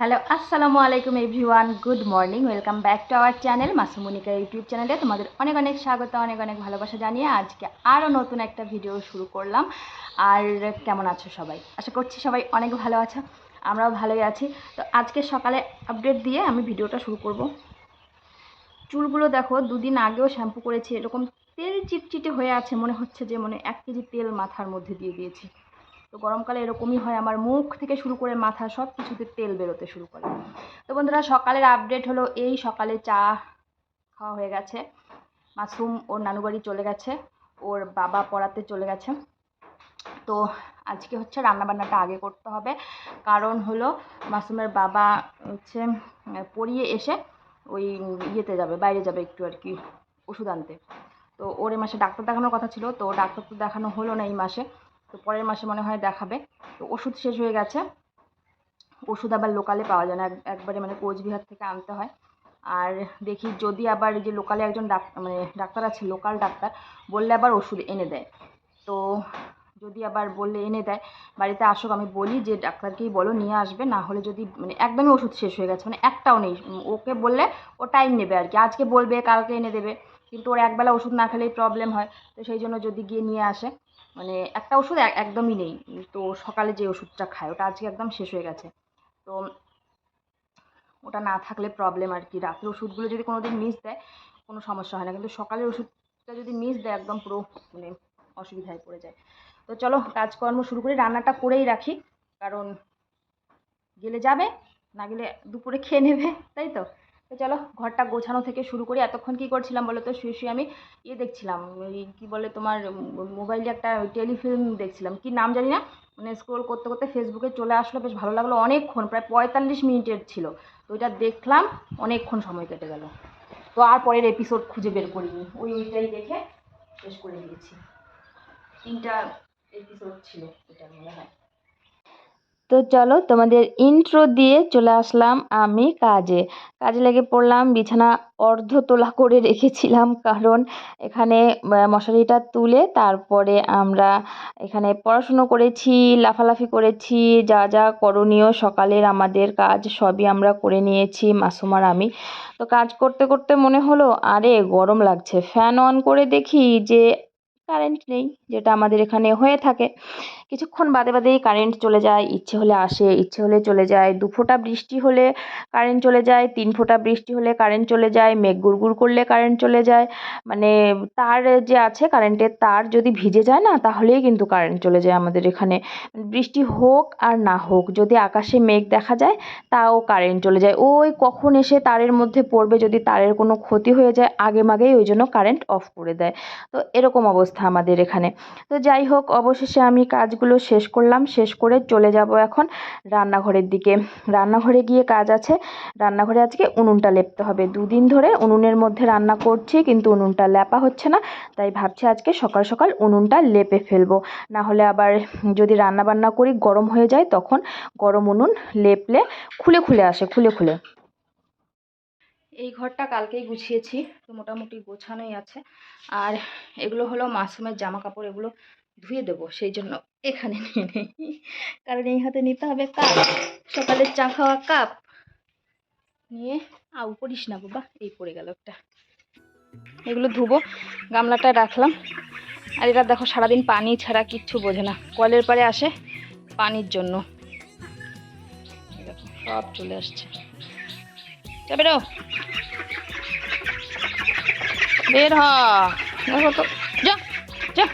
Hello আসসালামু আলাইকুম everyone good morning welcome back to our channel Masumonika YouTube চ্যানেলে তোমাদের অনেক অনেক স্বাগত, অনেক অনেক ভালোবাসা জানিয়ে আজকে আরও নতুন একটা ভিডিও শুরু করলাম। আর কেমন আছো সবাই? আশা করছি সবাই অনেক ভালো আছো, আমরাও ভালোই আছি। তো আজকে সকালে আপডেট দিয়ে আমি ভিডিওটা শুরু করব। চুলগুলো দেখো, দুদিন আগেও শ্যাম্পু করেছি, এরকম তেল চিটচিটে হয়ে আছে, মনে হচ্ছে যে মনে এক কেজি তেল মাথার মধ্যে দিয়ে দিয়েছি। তো গরমকালে এরকমই হয়, আমার মুখ থেকে শুরু করে মাথা সব কিছুতে তেল বেরোতে শুরু করে। তো বন্ধুরা, সকালের আপডেট হলো এই, সকালে চা খাওয়া হয়ে গেছে। মাশরুম ওর নানু বাড়ি চলে গেছে, ওর বাবা পড়াতে চলে গেছে। তো আজকে হচ্ছে রান্নাবান্নাটা আগে করতে হবে। কারণ হলো মাসুমের বাবা হচ্ছে পড়িয়ে এসে ওই ইয়েতে যাবে, বাইরে যাবে একটু আর কি, ওষুধ আনতে। তো ওর এই মাসে ডাক্তার দেখানোর কথা ছিল, তো ডাক্তার তো দেখানো হলো না এই মাসে। তো পরের মাসে মনে হয় দেখাবে। তো ওষুধ শেষ হয়ে গেছে। ওষুধ আবার লোকালে পাওয়া যায় না। এক- একবারে মানে কোচবিহার থেকে আনতে হয়। আর দেখি যদি আবার যে লোকালে একজন ডাক্তার মানে ডাক্তার আছে লোকাল ডাক্তার, বললে আবার ওষুধ এনে দেয়। তো যদি আবার বললে এনে দেয়, বাড়িতে আসুক, আমি বলি যে ডাক্তারকেই বলো, নিয়ে আসবে। না হলে যদি মানে একদমই ওষুধ শেষ হয়ে গেছে মানে একটাও নেই। ওকে বললে ও টাইম নেবে আর কি। আজকে বলবে, কালকে এনে দেবে। কিন্তু ওর একবেলা ওষুধ না খেলেই প্রবলেম হয়। তো সেই জন্য যদি গিয়ে নিয়ে আসে। মানে একটা ওষুধ এক- একদমই নেই। তো সকালে যে ওষুধটা খায়, ওটা আজকে একদম শেষ হয়ে গেছে। তো ওটা না থাকলে প্রবলেম আর কি। রাতের ওষুধগুলো যদি কোনো দিন মিস দেয়, কোনো সমস্যা হয় না। কিন্তু সকালের ওষুধটা যদি মিস দেয়, একদম পুরো মানে অসুবিধায় পড়ে যায়। তো চলো, কাজকর্ম শুরু করি। রান্নাটা করেই রাখি। কারণ গেলে যাবে, না গেলে দুপুরে খেয়ে নেবে, তাই তো? তো চলো ঘরটা গোছানো থেকে শুরু করি। এতক্ষণ কী করছিলাম বলো তো? শুয়ে শুয়ে আমি ইয়ে দেখছিলাম কী বলে তোমার মোবাইলে একটা টেলিফিল্ম দেখছিলাম। কি নাম জানি না? মানে স্ক্রোল করতে করতে ফেসবুকে চলে আসলো, বেশ ভালো লাগল অনেকক্ষণ, প্রায় পঁয়তাল্লিশ মিনিটের ছিল। তো ওইটা দেখলাম, অনেকক্ষণ সময় কেটে গেল। তো আর পরের এপিসোড খুঁজে বের করিনি। ওই ওইটাই দেখে শেষ করে দিয়েছি। তিনটা এপিসোড ছিল, এটা মনে হয়। তো চলো তোমাদের ইন্ট্রো দিয়ে চলে আসলাম আমি কাজে। কাজে লেগে পড়লাম, বিছানা অর্ধ তোলা করে রেখেছিলাম কারণ এখানে মশারিটা তুলে তারপরে আমরা এখানে পড়াশুনো করেছি, লাফালাফি করেছি, যা যা করণীয় সকালের আমাদের কাজ সবই আমরা করে নিয়েছি মাসুমার আমি। তো কাজ করতে করতে মনে হলো, আরে গরম লাগছে ফ্যান অন করে দেখি যে কারেন্ট নেই, যেটা আমাদের এখানে হয়ে থাকে। কিছুক্ষণ বাদে বাদেই কারেন্ট চলে যায়, ইচ্ছে হলে আসে, ইচ্ছে হলে চলে যায়। দু ফোঁটা বৃষ্টি হলে কারেন্ট চলে যায়, তিন ফোঁটা বৃষ্টি হলে কারেন্ট চলে যায়, মেঘ গুড়গুড় করলে কারেন্ট চলে যায়। মানে তার যে আছে কারেন্টের তার যদি ভিজে যায় না, তাহলেই কিন্তু কারেন্ট চলে যায় আমাদের এখানে। বৃষ্টি হোক আর না হোক, যদি আকাশে মেঘ দেখা যায়, তাও কারেন্ট চলে যায়। ওই কখন এসে তারের মধ্যে পড়বে, যদি তারের কোনো ক্ষতি হয়ে যায়, আগে মাগেই ওই জন্য কারেন্ট অফ করে দেয়। তো এরকম অবস্থা আমাদের এখানে। তো যাই হোক, অবশেষে আমি কাজগুলো শেষ করলাম, শেষ করে চলে যাব এখন রান্নাঘরের দিকে। রান্নাঘরে গিয়ে কাজ আছে। রান্নাঘরে আজকে উনুনটা লেপতে হবে। দুদিন ধরে উনুনের মধ্যে রান্না করছি, কিন্তু উনুনটা লেপা হচ্ছে না, তাই ভাবছি আজকে সকাল সকাল উনুনটা লেপে ফেলব। না হলে আবার যদি রান্না বান্না করি গরম হয়ে যায়, তখন গরম উনুন লেপলে খুলে খুলে আসে, খুলে খুলে। এই ঘরটা কালকেই গুছিয়েছি, তো মোটামুটি গোছানোই আছে। আর এগুলো হলো মাসুমের জামা কাপড় এগুলো ধুয়ে দেবো, সেই জন্য এখানে নিয়ে নেই। কারণ এই হাতে নিতে হবে কাপ। সকালের চা খাওয়া কাপ। নিয়ে আউ করিস না বাবা, এই পড়ে গেল একটা। এগুলো ধুবো গামলাটা রাখলাম। আর এটা দেখো সারাদিন পানি ছাড়া কিচ্ছু বোঝে না। কলের পাড়ে আসে পানির জন্য। সব চলে আসছে। যাবে রো বের হ। দেখো তো, যা যা।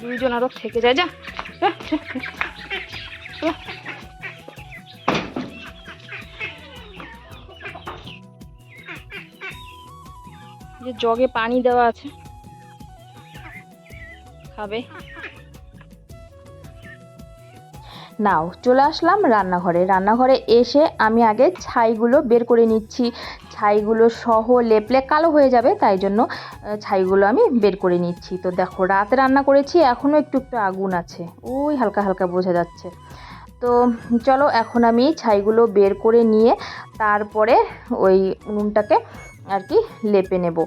দুইজন আরও থেকে যায় যা যা, জগে পানি দেওয়া আছে। খাবে। নাও চলে আসলাম রান্নাঘরে। রান্নাঘরে এসে আমি আগে ছাইগুলো বের করে নিচ্ছি। ছাইগুলো সহ লেপলে কালো হয়ে যাবে, তাই জন্য ছাইগুলো আমি বের করে নিচ্ছি। তো দেখো, রাতে রান্না করেছি, এখনও একটু একটু আগুন আছে। ওই হালকা হালকা বোঝা যাচ্ছে। তো চলো, এখন আমি ছাইগুলো বের করে নিয়ে তারপরে ওই উনুনটাকে আর কি লেপে নেব।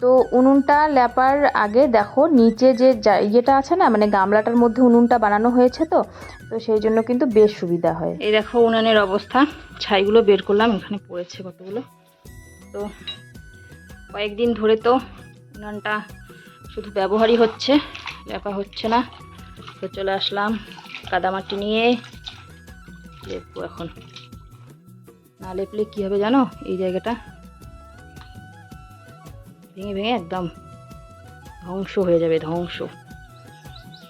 তো উনুনটা লেপার আগে দেখো, নিচে যে, ইয়েটা আছে না মানে গামলাটার মধ্যে উনুনটা বানানো হয়েছে তো তো সেই জন্য কিন্তু বেশ সুবিধা হয়। এই দেখো উনুনের অবস্থা। ছাইগুলো বের করলাম, এখানে পড়েছে কতগুলো? তো কয়েকদিন ধরে তো উনুনটা শুধু ব্যবহারই হচ্ছে ব্যাপার হচ্ছে না। তো চলে আসলাম কাদামাটি নিয়ে। লেপবো এখন। না লেপলে কী হবে জানো এই জায়গাটা? ভেঙে ভেঙে একদম ধ্বংস হয়ে যাবে, ধ্বংস।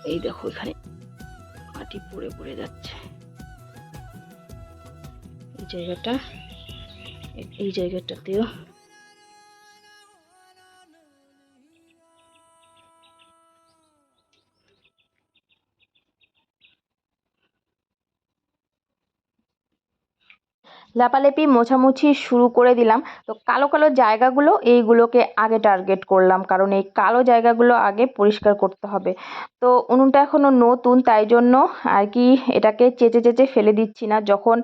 এই দেখো এখানে মাটি পড়ে পড়ে যাচ্ছে। এই জায়গাটা এই জায়গাটাতেও লেপালেপি মোছামুছি শুরু করে দিলাম। তো কালো কালো জায়গাগুলো এইগুলোকে আগে টার্গেট করলাম, কারণ এই কালো জায়গাগুলো আগে পরিষ্কার করতে হবে। তো উনুনটা এখনও নতুন, তাই জন্য আর কি এটাকে চেঁচে চেঁচে ফেলে দিচ্ছি না। যখন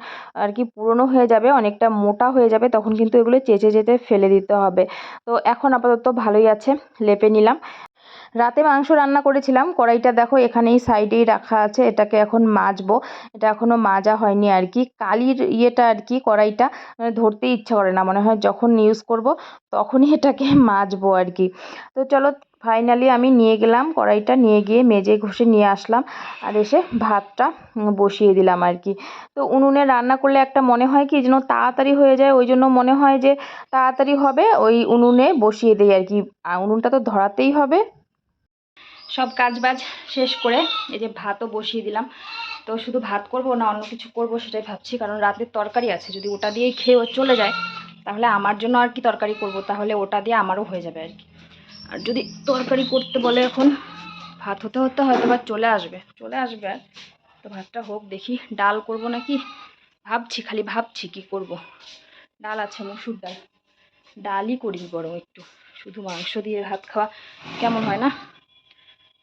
আর কি পুরনো হয়ে যাবে, অনেকটা মোটা হয়ে যাবে, তখন কিন্তু এগুলো চেঁচে চেঁচে ফেলে দিতে হবে। তো এখন আপাতত ভালোই আছে, লেপে নিলাম। রাতে মাংস রান্না করেছিলাম, কড়াইটা দেখো এখানেই সাইডেই রাখা আছে, এটাকে এখন মাজবো। এটা এখনও মাজা হয়নি আর কি, কালির ইয়েটা আর কি, কড়াইটা মানে ধরতে ইচ্ছা করে না, মনে হয় যখন ইউজ করব তখনই এটাকে মাজবো আর কি। তো চলো ফাইনালি আমি নিয়ে গেলাম, কড়াইটা নিয়ে গিয়ে মেজে ঘষে নিয়ে আসলাম, আর এসে ভাতটা বসিয়ে দিলাম আর কি। তো উনুনে রান্না করলে একটা মনে হয় কি যেন তাড়াতাড়ি হয়ে যায়, ওই জন্য মনে হয় যে তাড়াতাড়ি হবে, ওই উনুনে বসিয়ে দিই আর কি। উনুনটা তো ধরাতেই হবে। সব কাজ বাজ শেষ করে এই যে ভাতও বসিয়ে দিলাম। তো শুধু ভাত করব না, অন্য কিছু করব সেটাই ভাবছি, কারণ রাতের তরকারি আছে। যদি ওটা দিয়েই খেয়ে ও চলে যায়, তাহলে আমার জন্য আর কি তরকারি করব? তাহলে ওটা দিয়ে আমারও হয়ে যাবে আর কি। আর যদি তরকারি করতে বলে এখন, ভাত হতে হতে হয়তো বা চলে আসবে। চলে আসবে আর। তো ভাতটা হোক, দেখি ডাল করব নাকি? ভাবছি, খালি ভাবছি কি করব। ডাল আছে, মসুর ডাল। ডালই করি বরং একটু। শুধু মাংস দিয়ে ভাত খাওয়া কেমন হয় না?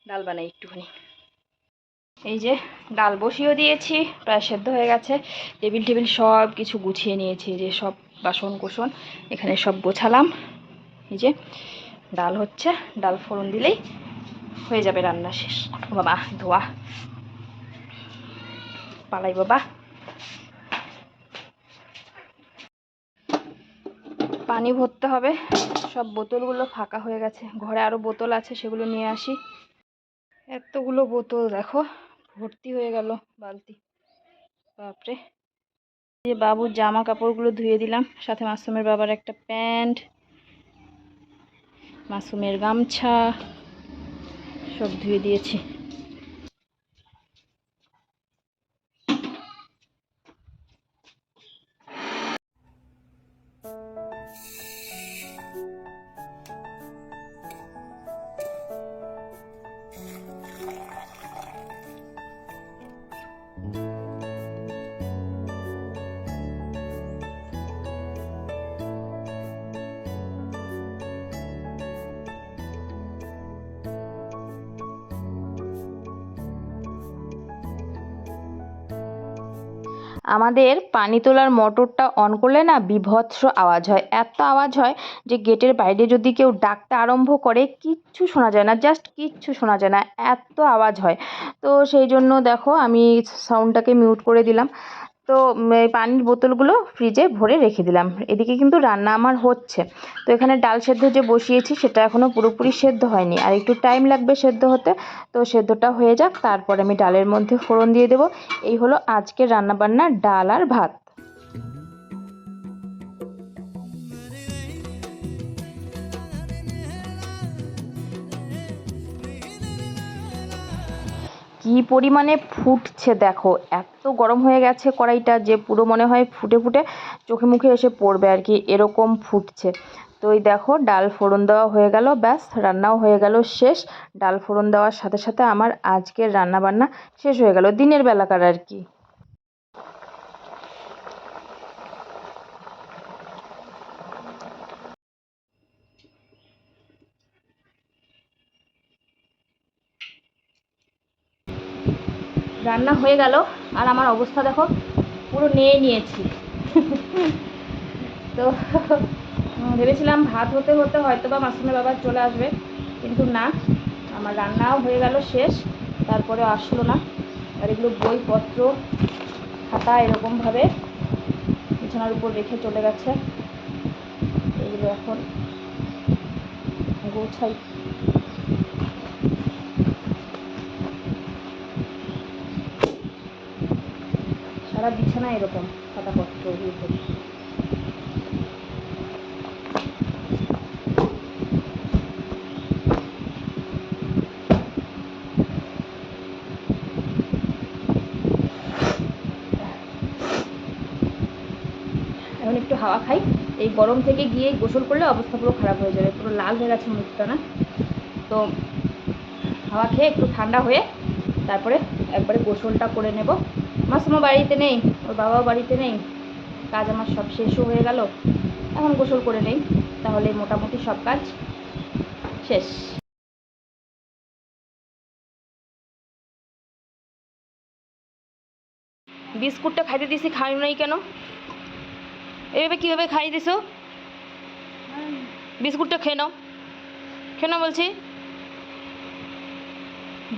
ডাল বানাই একটুখানি। এই যে ডাল বসিয়েও দিয়েছি, প্রায় সেদ্ধ হয়ে গেছে। টেবিল টেবিল সব কিছু গুছিয়ে নিয়েছি যে সব বাসন কোসন, এখানে সব গোছালাম। এই যে ডাল হচ্ছে, ডাল ফোড়ন দিলেই হয়ে যাবে রান্না শেষ। বাবা, ধোয়া। পালাই বাবা। পানি ভরতে হবে। সব বোতলগুলো ফাঁকা হয়ে গেছে। ঘরে আরও বোতল আছে, সেগুলো নিয়ে আসি। এতগুলো বোতল, দেখো। ভর্তি হয়ে গেল বালতি। বাপরে। যে বাবুর জামা কাপড়গুলো ধুয়ে দিলাম। সাথে মাসুমের বাবার একটা প্যান্ট, মাসুমের গামছা, সব ধুয়ে দিয়েছি। আমাদের পানি তোলার মোটরটা অন করলে না বিভৎস আওয়াজ হয়। এত আওয়াজ হয় যে গেটের বাইরে যদি কেউ ডাকতে আরম্ভ করে, কিচ্ছু শোনা যায় না জাস্ট কিচ্ছু শোনা যায় না, এত আওয়াজ হয়। তো সেই জন্য দেখো আমি সাউন্ডটাকে মিউট করে দিলাম। তো পানির বোতলগুলো ফ্রিজে ভরে রেখে দিলাম। এদিকে কিন্তু রান্না আমার হচ্ছে। তো, এখানে ডাল সেদ্ধ যে বসিয়েছি, সেটা এখনও পুরোপুরি সেদ্ধ হয়নি। আর একটু টাইম লাগবে সেদ্ধ হতে। তো, সেদ্ধটা হয়ে যাক। তারপর আমি ডালের মধ্যে ফোড়ন দিয়ে দেবো। এই হলো আজকের রান্নাবান্না, ডাল আর ভাত। কি পরিমাণে ফুটছে দেখো? এত গরম হয়ে গেছে কড়াইটা যে পুরো মনে হয় ফুটে ফুটে চোখে মুখে এসে পড়বে আর কি, এরকম ফুটছে। তো এই দেখো, ডাল ফোড়ন দেওয়া হয়ে গেল, ব্যাস, রান্নাও হয়ে গেল শেষ। ডাল ফোড়ন দেওয়ার সাথে সাথে আমার আজকের রান্না বান্না শেষ হয়ে গেল, দিনের বেলাকার আর কি। রান্না হয়ে গেল। আর আমার অবস্থা দেখো, পুরো নিয়ে নিয়েছি। তো, ভেবেছিলাম ভাত হতে হতে হয়তো বা মাসুমের বাবা চলে আসবে, কিন্তু না, আমার রান্নাও হয়ে গেল শেষ, তারপরে আসলো না। আর এগুলো বইপত্র, খাতা এরকমভাবে বিছানার উপর রেখে চলে গেছে। এগুলো এখন গোছাই। সারা বিছানা এরকম খাতাপত্র ভর্তি। এখন একটু হাওয়া খাই। এই গরম থেকে গিয়ে গোসল করলে অবস্থা পুরো খারাপ হয়ে যাবে, পুরো লাল হয়ে গেছে মুখটা না? তো হাওয়া খেয়ে একটু ঠান্ডা হয়ে তারপরে একবারে গোসলটা করে নেব। মাসুমও বাড়িতে নেই, ওর বাবাও বাড়িতে নেই। কাজ আমার সব শেষও হয়ে গেল। এখন গোসল করে নেই, তাহলে মোটামুটি সব কাজ শেষ। বিস্কুটটা খাইতে দিছি খাই নাই কেন? এইভাবে কীভাবে খাই দিছো? বিস্কুটটা খেয়ে নাও। খেয়ে নাও বলছি।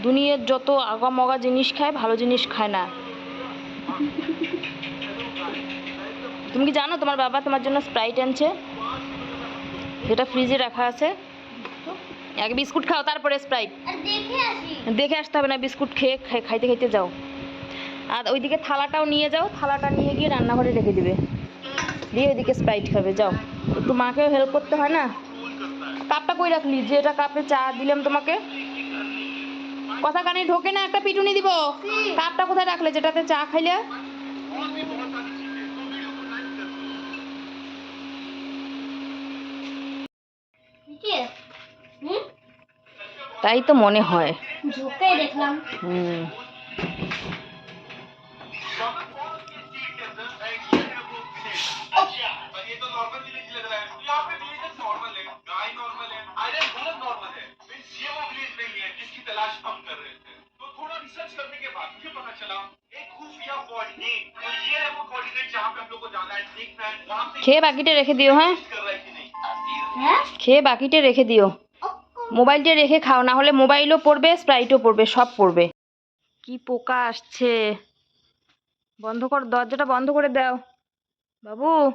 দুনিয়ার যত আগামগা জিনিস খায়, ভালো জিনিস খায় না। তুমি কি জানো তোমার বাবা তোমার জন্য স্প্রাইট আনছে যেটা ফ্রিজে রাখা আছে। এক বিস্কুট খাও তারপরে স্প্রাইট দেখে আসতে হবে না বিস্কুট খেয়ে খাই- খাইতে খাইতে যাও। আর ওইদিকে থালাটাও নিয়ে যাও থালাটা নিয়ে গিয়ে রান্নাঘরে রেখে দিবে। দিয়ে ওইদিকে স্প্রাইট খাবে যাও। একটু মাকেও হেল্প করতে হয় না? কাপটা কই রাখলি? যে এটা কাপে চা দিলাম তোমাকে। কথা কানে ঢোকে না একটা পিটুনি দিব। কাপটা কোথায় রাখলে? যেটাতে চা খাইলে? তাই তো মনে হয়। ঝোঁকাই দেখলাম। হুম। খেয়ে বাকিটা রেখে দিও হ্যাঁ? খেয়ে বাকিটা রেখে দিও। মোবাইলটা রেখে খাও, না হলে মোবাইলও পড়বে, স্প্রাইটও পড়বে, সব পড়বে। কি পোকা আসছে। বন্ধ কর, দরজাটা বন্ধ করে দাও। বাবু।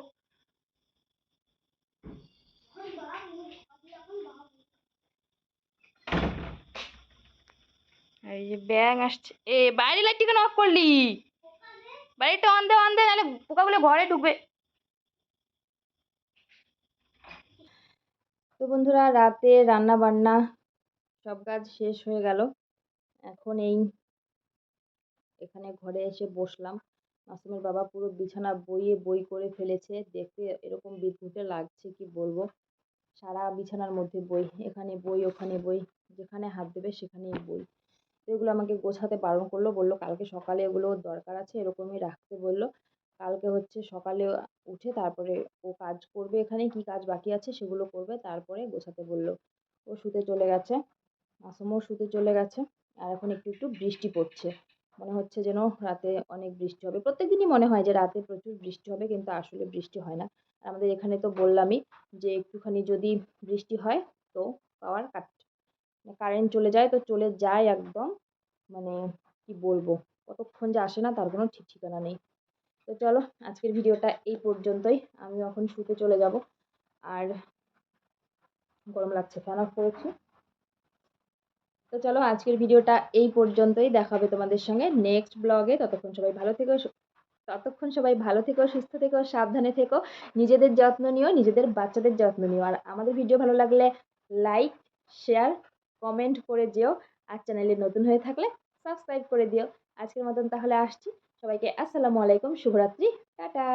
এই যে ব্যাং আসছে। এ, বাইরে লাইটটিকে অফ করলি? বাড়িটা অন অন্ধে অন দে নাহলে পোকাগুলো ঘরে ঢুকবে। তো বন্ধুরা, রাতে রান্না বান্না সব কাজ শেষ হয়ে গেল। এখন এই, এখানে ঘরে এসে বসলাম। মাসুমের বাবা পুরো বিছানা বইয়ে বই করে ফেলেছে। দেখতে এরকম বিদঘুটে লাগছে, কি বলব? সারা বিছানার মধ্যে বই, এখানে বই, ওখানে বই, যেখানে হাত দেবে সেখানেই বই। তো এগুলো আমাকে গোছাতে বারণ করল, বলল কালকে সকালে এগুলো দরকার আছে, এরকমই রাখতে বলল। কালকে হচ্ছে সকালে উঠে তারপরে ও কাজ করবে এখানে কি কাজ বাকি আছে সেগুলো করবে, তারপরে গোছাতে বলল। ও শুতে চলে গেছে, মাসুমও শুতে চলে গেছে, আর এখন একটু একটু বৃষ্টি পড়ছে। মনে হচ্ছে যেন রাতে অনেক বৃষ্টি হবে। প্রত্যেক দিনই মনে হয় যে রাতে প্রচুর বৃষ্টি হবে, কিন্তু আসলে বৃষ্টি হয় না। আমাদের এখানে তো বললামই যে একটুখানি যদি বৃষ্টি হয়, তো পাওয়ার কাট কারেন্ট চলে যায় তো চলে যায় একদম। মানে কি বলব? কতক্ষণ যে আসে না তার কোনো ঠিক ঠিকানা নেই। তো চলো, আজকের ভিডিওটা এই পর্যন্তই। আমি এখন শুতে চলে যাব। আর গরম লাগছে ফ্যান অফ করেছি। তো চলো, আজকের ভিডিওটা এই পর্যন্তই। দেখা হবে তোমাদের সঙ্গে নেক্সট ব্লগে ততক্ষণ সবাই ভালো থেকো ততক্ষণ সবাই ভালো থেকো, সুস্থ থেকো, সাবধানে থেকো। নিজেদের যত্ন নিও, নিজেদের বাচ্চাদের যত্ন নিও। আর আমাদের ভিডিও ভালো লাগলে লাইক শেয়ার কমেন্ট করে যেও। আর চ্যানেলে নতুন হয়ে থাকলে সাবস্ক্রাইব করে দিও। আজকের মতন তাহলে আসছি। সবাইকে আসসালামু আলাইকুম, শুভরাত্রি, টাটা।